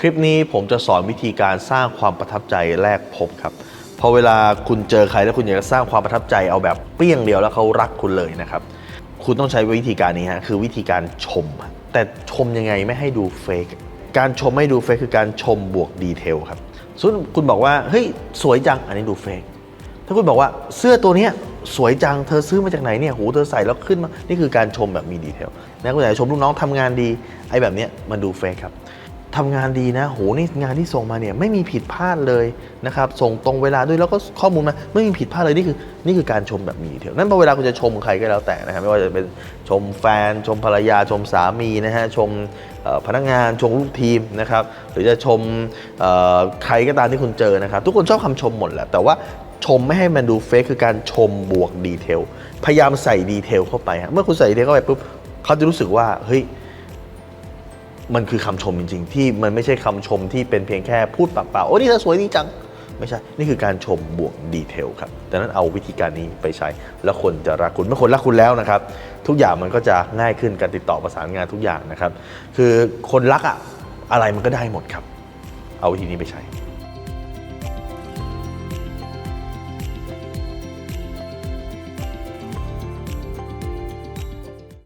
คลิปนี้ผมจะสอนวิธีการสร้างความประทับใจแรกพบครับพอเวลาคุณเจอใครแล้วคุณอยากจะสร้างความประทับใจเอาแบบเปรี้ยงเดียวแล้วเขารักคุณเลยนะครับ คุณต้องใช้วิธีการนี้ฮะคือวิธีการชม แต่ชมยังไงไม่ให้ดูเฟกการชมไม่ดูเฟกคือการชมบวกดีเทลครับส่วนคุณบอกว่าเฮ้ยสวยจังอันนี้ดูเฟกถ้าคุณบอกว่าเสื้อตัวเนี้ยสวยจังเธอซื้อมาจากไหนเนี่ยโหเธอใส่แล้วขึ้นมานี่คือการชมแบบมีดีเทลนะคุณอยากชมลูกน้องทำงานดีไอ้แบบเนี้ยมันดูเฟกครับ ทำงานดีนะ โห นี่งานที่ส่งมาเนี่ยไม่มีผิดพลาดเลยนะครับ ส่งตรงเวลาด้วยแล้วก็ข้อมูลมาไม่มีผิดพลาดเลยนี่คือนี่คือการชมแบบมีดีเทลนั่นพอเวลาคุณจะชมใครก็แล้วแต่นะครับไม่ว่าจะเป็นชมแฟน ชมภรรยาชมสามีนะฮะชมพนักงานชมลูกทีมนะครับหรือจะชมใครก็ตามที่คุณเจอนะครับ ทุกคนชอบคำชมหมดแหละแต่ว่าชมไม่ให้มันดูเฟกคือการชมบวกดีเทลพยายามใส่ดีเทลเข้าไปฮะเมื่อคุณใส่ดีเทลเข้าไปปุ๊บเขาจะรู้สึกว่าเฮ้ย มันคือคำชมจริง ๆ ที่มันไม่ใช่คำชมที่เป็นเพียงแค่พูดปากเปล่าโอ้นี่เธอสวยดีจัง ไม่ใช่ นี่คือการชมบวกดีเทลครับดังนั้นเอาวิธีการนี้ไปใช้ แล้วคนจะรักคุณเมื่อคนรักคุณแล้วนะครับ ทุกอย่างมันก็จะง่ายขึ้นการติดต่อประสานงานทุกอย่างนะครับ คือคนรักอะอะไรมันก็ได้หมดครับ เอาวิธีนี้ไปใช้